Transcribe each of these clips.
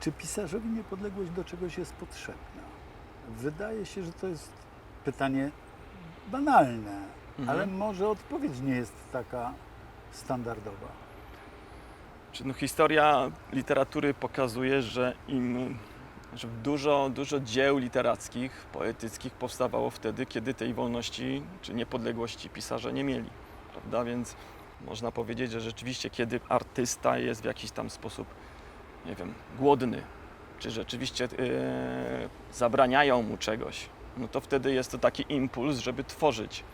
Czy pisarzowi niepodległość do czegoś jest potrzebna? Wydaje się, że to jest pytanie banalne, Mhm. ale może odpowiedź nie jest taka standardowa. Czy no, historia literatury pokazuje, że im że dużo, dużo dzieł literackich, poetyckich powstawało wtedy, kiedy tej wolności czy niepodległości pisarze nie mieli. Prawda? Więc można powiedzieć, że rzeczywiście, kiedy artysta jest w jakiś tam sposób, nie wiem, głodny, czy rzeczywiście e, zabraniają mu czegoś, no to wtedy jest to taki impuls, żeby tworzyć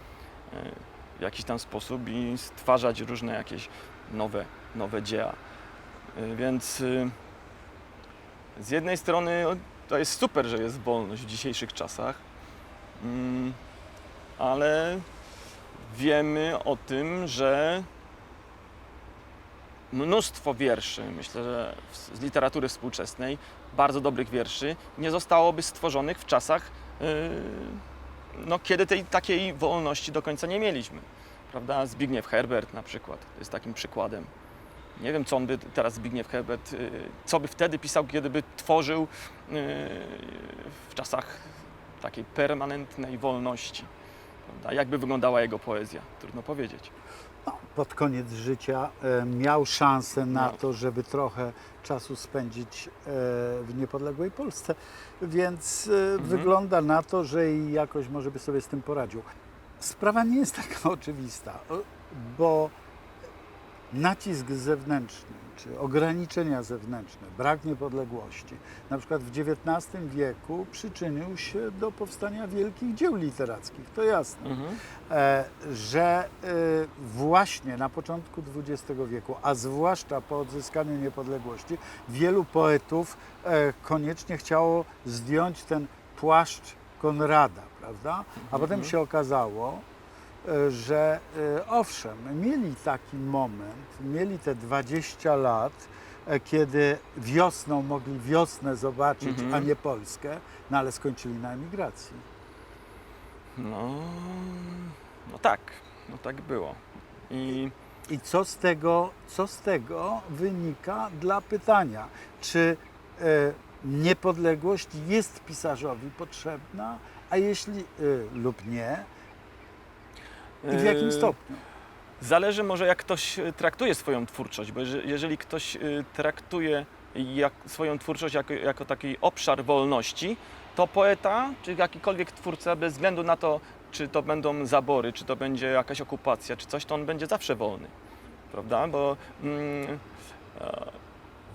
e, w jakiś tam sposób i stwarzać różne jakieś nowe, nowe dzieła. Y, Więc y, z jednej strony o, to jest super, że jest wolność w dzisiejszych czasach, mm, ale wiemy o tym, że mnóstwo wierszy, myślę, że z literatury współczesnej, bardzo dobrych wierszy, nie zostałoby stworzonych w czasach, y, no, kiedy tej takiej wolności do końca nie mieliśmy. Prawda? Zbigniew Herbert na przykład jest takim przykładem. Nie wiem, co on by teraz Zbigniew Herbert, y, co by wtedy pisał, kiedy by tworzył y, w czasach takiej permanentnej wolności. Prawda? Jakby wyglądała jego poezja? Trudno powiedzieć. Pod koniec życia e, miał szansę na to, żeby trochę czasu spędzić e, w niepodległej Polsce, więc e, wygląda na to, że i jakoś może by sobie z tym poradził. Sprawa nie jest taka oczywista, bo nacisk zewnętrzny, czy ograniczenia zewnętrzne, brak niepodległości, na przykład w XIX wieku przyczynił się do powstania wielkich dzieł literackich, to jasne. E, że e, właśnie na początku XX wieku, a zwłaszcza po odzyskaniu niepodległości, wielu poetów e, koniecznie chciało zdjąć ten płaszcz Konrada, prawda? A potem się okazało, że e, owszem, mieli taki moment, mieli te 20 lat, e, kiedy wiosną mogli wiosnę zobaczyć, Mhm. a nie Polskę, no ale skończyli na emigracji. No, no tak, no tak było. I I co z tego, co z tego wynika dla pytania, czy e, niepodległość jest pisarzowi potrzebna, a jeśli e, lub nie, i w jakim e, stopniu? Zależy może jak ktoś e, traktuje swoją twórczość, bo jeże- jeżeli ktoś e, traktuje jak, swoją twórczość jako, jako taki obszar wolności, to poeta czy jakikolwiek twórca, bez względu na to, czy to będą zabory, czy to będzie jakaś okupacja, czy coś, to on będzie zawsze wolny. Prawda? Bo mm, e,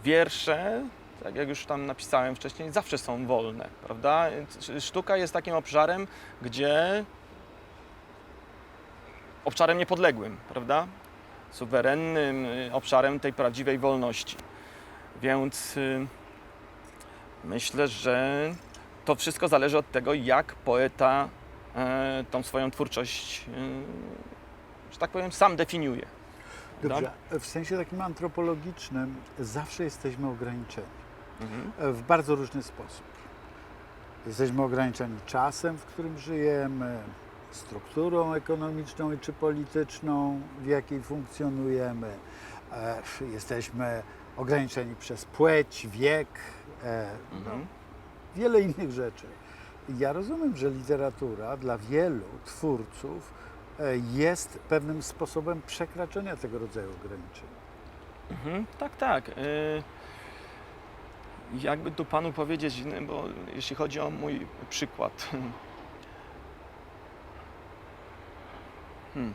wiersze, tak jak już tam napisałem wcześniej, zawsze są wolne. Prawda? Sztuka jest takim obszarem, gdzie obszarem niepodległym, prawda? Suwerennym y, obszarem tej prawdziwej wolności. Więc y, myślę, że to wszystko zależy od tego, jak poeta e, tą swoją twórczość, y, że tak powiem, sam definiuje. Dobrze, w sensie takim antropologicznym zawsze jesteśmy ograniczeni Mhm. e, w bardzo różny sposób. Jesteśmy ograniczeni czasem, w którym żyjemy, strukturą ekonomiczną czy polityczną, w jakiej funkcjonujemy. E, Jesteśmy ograniczeni przez płeć, wiek, e, no, Mhm. wiele innych rzeczy. Ja rozumiem, że literatura dla wielu twórców e, jest pewnym sposobem przekraczania tego rodzaju ograniczeń. Mhm, tak, tak. Y, Jakby tu panu powiedzieć, no, bo jeśli chodzi o mój przykład. Hmm.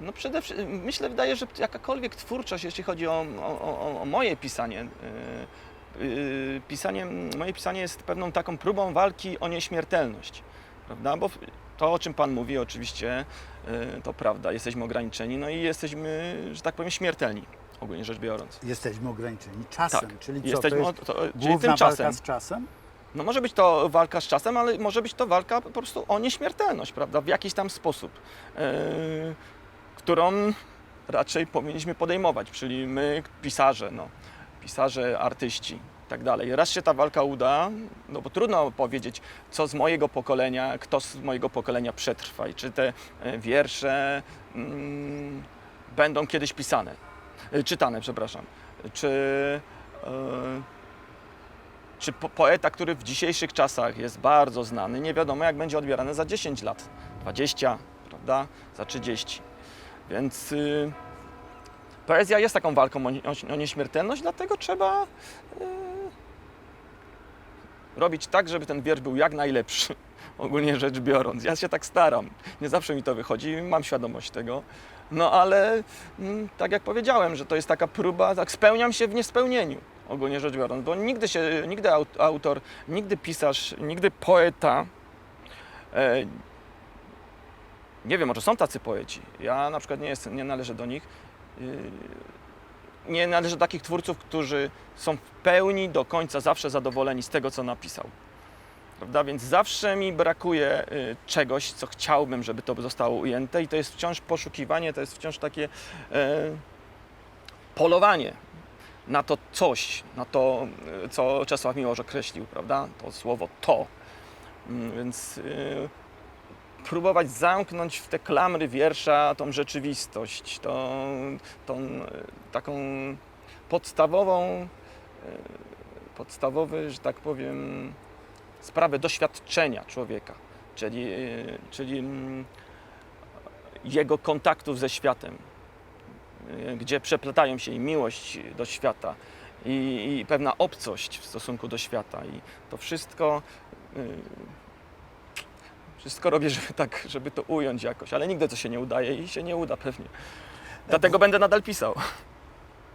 No przede wszystkim, myślę, wydaje, że jakakolwiek twórczość, jeśli chodzi o, o, o, moje pisanie, y, y, pisanie, moje pisanie jest pewną taką próbą walki o nieśmiertelność, prawda? Bo to, o czym Pan mówi, oczywiście y, to prawda, jesteśmy ograniczeni, no i jesteśmy, że tak powiem, śmiertelni, ogólnie rzecz biorąc. Jesteśmy ograniczeni czasem, Tak, czyli co, jesteśmy, to jest to, czyli główna tym czasem. walka z czasem? No może być to walka z czasem, ale może być to walka po prostu o nieśmiertelność, prawda? W jakiś tam sposób, yy, którą raczej powinniśmy podejmować, czyli my, pisarze, no, pisarze, artyści tak dalej. Raz się ta walka uda, no bo trudno powiedzieć, co z mojego pokolenia, kto z mojego pokolenia przetrwa i czy te e, wiersze mm, będą kiedyś pisane, e, czytane, przepraszam. Czy e, czy po, poeta, który w dzisiejszych czasach jest bardzo znany, nie wiadomo jak będzie odbierany za 10 lat, 20, prawda, za 30. Więc y, poezja jest taką walką o, o, o nieśmiertelność, dlatego trzeba y, robić tak, żeby ten wiersz był jak najlepszy, ogólnie rzecz biorąc. Ja się tak staram, nie zawsze mi to wychodzi, mam świadomość tego, no ale mm, tak jak powiedziałem, że to jest taka próba, tak spełniam się w niespełnieniu, ogólnie rzecz biorąc, bo nigdy się, nigdy aut- autor, nigdy pisarz, nigdy poeta, e, nie wiem, może są tacy poeci, ja na przykład nie, jestem, nie należę do nich, yy, nie należę do takich twórców, którzy są w pełni do końca zawsze zadowoleni z tego, co napisał. Prawda? Więc zawsze mi brakuje y, czegoś, co chciałbym, żeby to zostało ujęte, i to jest wciąż poszukiwanie, to jest wciąż takie e, polowanie na to coś, na to, y, co Czesław Miłosz określił, prawda? To słowo to. Mm, Więc y, próbować zamknąć w te klamry wiersza tą rzeczywistość, tą, tą e, taką podstawową, e, podstawowy, że tak powiem, sprawę doświadczenia człowieka, czyli, e, czyli mm, jego kontaktów ze światem, e, gdzie przeplatają się i miłość do świata, i, i pewna obcość w stosunku do świata. I to wszystko e, wszystko robię, żeby tak, żeby to ująć jakoś, ale nigdy to się nie udaje i się nie uda pewnie. Dlatego będę nadal pisał.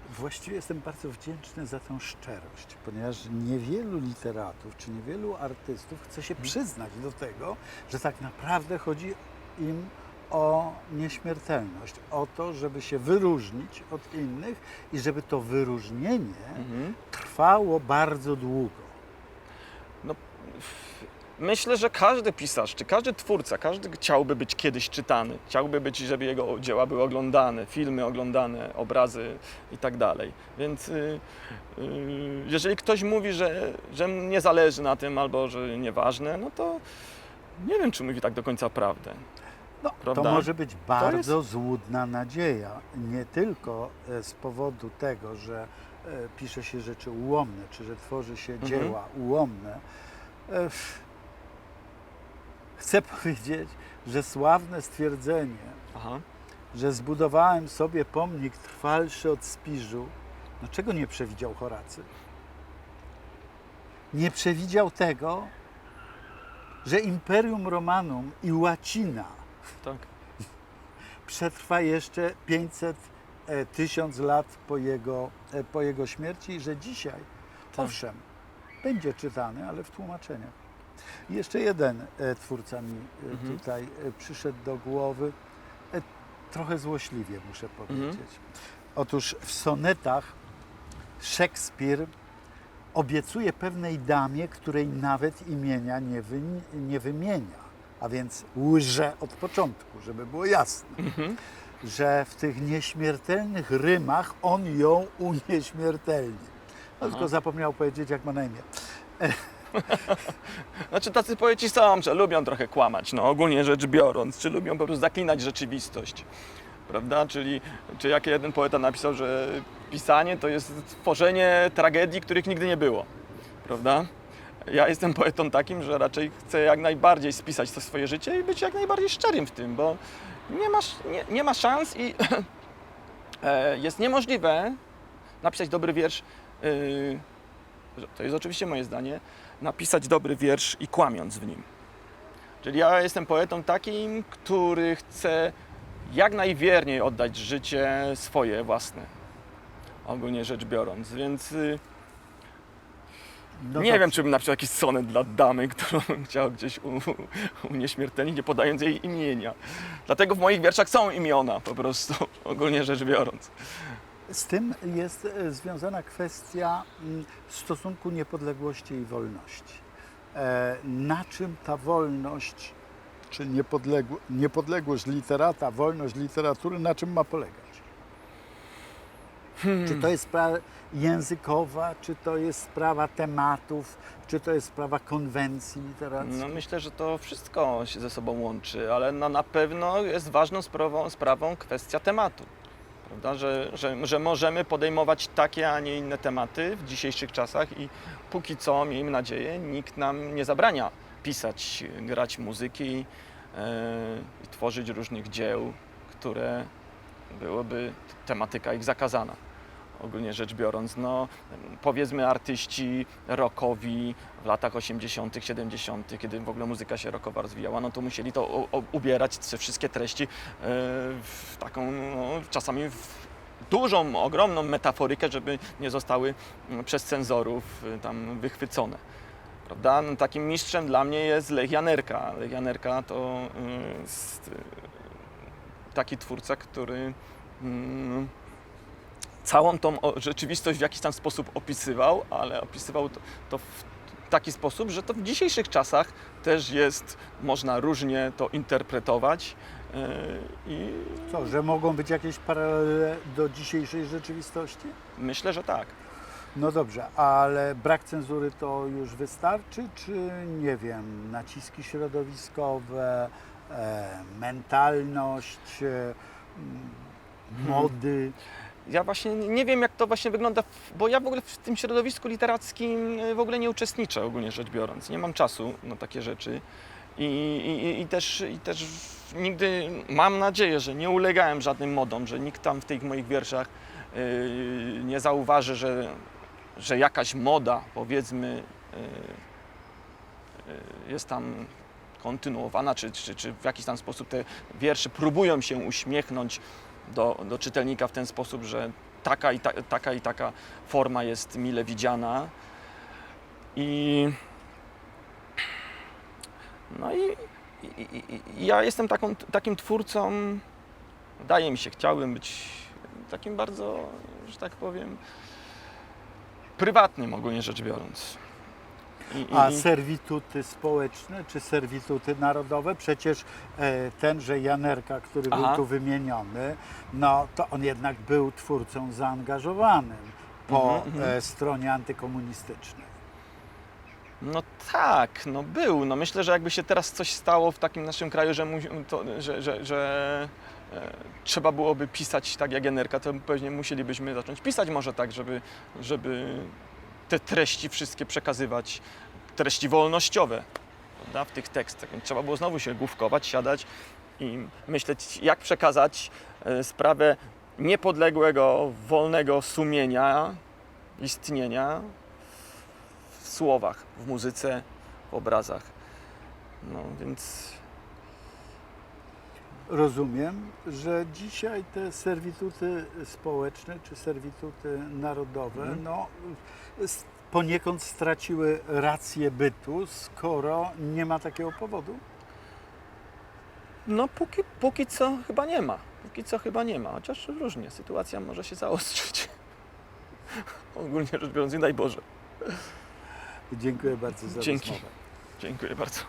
Właściwie jestem bardzo wdzięczny za tę szczerość, ponieważ niewielu literatów czy niewielu artystów chce się przyznać do tego, że tak naprawdę chodzi im o nieśmiertelność, o to, żeby się wyróżnić od innych i żeby to wyróżnienie Mhm. trwało bardzo długo. Myślę, że każdy pisarz, czy każdy twórca, każdy chciałby być kiedyś czytany. Chciałby być, żeby jego dzieła były oglądane, filmy oglądane, obrazy i tak dalej. Więc y, y, jeżeli ktoś mówi, że, że nie zależy na tym albo że nieważne, no to nie wiem, czy mówi tak do końca prawdę. No, Prawda? to może być bardzo złudna nadzieja. Nie tylko e, z powodu tego, że e, pisze się rzeczy ułomne, czy że tworzy się Mhm. dzieła ułomne. E, Chcę powiedzieć, że sławne stwierdzenie, Aha. że zbudowałem sobie pomnik trwalszy od Spiżu, no czego nie przewidział Horacy? Nie przewidział tego, że Imperium Romanum i łacina Tak. przetrwa jeszcze 500, e, 1000 lat po jego, e, po jego śmierci i że dzisiaj, Tak. owszem, będzie czytany, ale w tłumaczeniach. I jeszcze jeden e, twórca mi e, Mhm. tutaj e, przyszedł do głowy, e, trochę złośliwie muszę Mhm. powiedzieć. Otóż w sonetach Szekspir obiecuje pewnej damie, której nawet imienia nie, wy, nie wymienia, a więc łże od początku, żeby było jasne, Mhm. że w tych nieśmiertelnych rymach on ją unieśmiertelni. No, tylko zapomniał powiedzieć, jak ma na imię. Znaczy tacy poeci są, że lubią trochę kłamać, no ogólnie rzecz biorąc, czy lubią po prostu zaklinać rzeczywistość. Prawda? Czyli, czy jak jeden poeta napisał, że pisanie to jest tworzenie tragedii, których nigdy nie było. Prawda? Ja jestem poetą takim, że raczej chcę jak najbardziej spisać to swoje życie i być jak najbardziej szczerym w tym, bo nie, masz, nie, nie ma szans i e, jest niemożliwe napisać dobry wiersz. Yy, to jest oczywiście moje zdanie, napisać dobry wiersz i kłamiąc w nim. Czyli ja jestem poetą takim, który chce jak najwierniej oddać życie swoje własne. Ogólnie rzecz biorąc, więc y, No nie dobrze. wiem, czy bym napisał jakiś sonet dla damy, którą bym chciał gdzieś unieśmiertelnić, nie podając jej imienia. Dlatego w moich wierszach są imiona po prostu, ogólnie rzecz biorąc. Z tym jest e, związana kwestia mm, stosunku niepodległości i wolności. E, Na czym ta wolność, czy niepodległo, niepodległość literata, wolność literatury, na czym ma polegać? Czy to jest sprawa językowa, czy to jest sprawa tematów, czy to jest sprawa konwencji literackich? No myślę, że to wszystko się ze sobą łączy, ale no, na pewno jest ważną sprawą, sprawą kwestia tematu. Prawda? Że, że, że możemy podejmować takie, a nie inne tematy w dzisiejszych czasach i póki co, miejmy nadzieję, nikt nam nie zabrania pisać, grać muzyki i tworzyć różnych dzieł, które byłoby tematyka ich zakazana. Ogólnie rzecz biorąc, no powiedzmy artyści rockowi w latach 80., 70., kiedy w ogóle muzyka się rockowa rozwijała, no to musieli to ubierać te wszystkie treści e, w taką no, czasami w dużą, ogromną metaforykę, żeby nie zostały mm, przez cenzorów y, tam wychwycone. Prawda? No, takim mistrzem dla mnie jest. Lech Janerka to y, jest y, taki twórca, który mm, całą tą rzeczywistość w jakiś tam sposób opisywał, ale opisywał to, to w taki sposób, że to w dzisiejszych czasach też jest, można różnie to interpretować. y, I Co, że mogą być jakieś paralele do dzisiejszej rzeczywistości? myślę, że tak. No dobrze, ale brak cenzury to już wystarczy, czy nie wiem, naciski środowiskowe, e, mentalność, e, mody? Ja właśnie nie wiem, jak to właśnie wygląda, bo ja w ogóle w tym środowisku literackim y, w ogóle nie uczestniczę, ogólnie rzecz biorąc. Nie mam czasu na takie rzeczy. I, i, i, też, I też nigdy mam nadzieję, że nie ulegałem żadnym modom, że nikt tam w tych moich wierszach y, nie zauważy, że, że jakaś moda, powiedzmy, y, y, jest tam kontynuowana, czy, czy, czy w jakiś tam sposób te wiersze próbują się uśmiechnąć do, do czytelnika w ten sposób, że taka i, ta, taka i taka forma jest mile widziana. I no i, i, i, ja jestem taką, takim twórcą, wydaje mi się, chciałbym być takim bardzo, że tak powiem, prywatnym ogólnie rzecz biorąc. A servituty społeczne czy servituty narodowe? Przecież e, tenże Janerka, który był Aha. tu wymieniony, no to on jednak był twórcą zaangażowanym po Mhm, mhm. e, stronie antykomunistycznej. No tak, no był. No myślę, że jakby się teraz coś stało w takim naszym kraju, że, mu, to, że, że, że e, trzeba byłoby pisać tak jak Generka, to pewnie musielibyśmy zacząć pisać może tak, żeby, żeby te treści wszystkie przekazywać, treści wolnościowe prawda, w tych tekstach. Więc trzeba było znowu się główkować, siadać i myśleć, jak przekazać e, sprawę niepodległego, wolnego sumienia, istnienia w słowach, w muzyce, w obrazach. No więc Rozumiem, że dzisiaj te servituty społeczne czy servituty narodowe Mhm. no, poniekąd straciły rację bytu, skoro nie ma takiego powodu. no póki, póki co chyba nie ma. Póki co chyba nie ma, chociaż różnie. Sytuacja może się zaostrzyć. Ogólnie rzecz biorąc, nie daj Boże. Dziękuję bardzo za Dzięki. rozmowę. Dziękuję bardzo.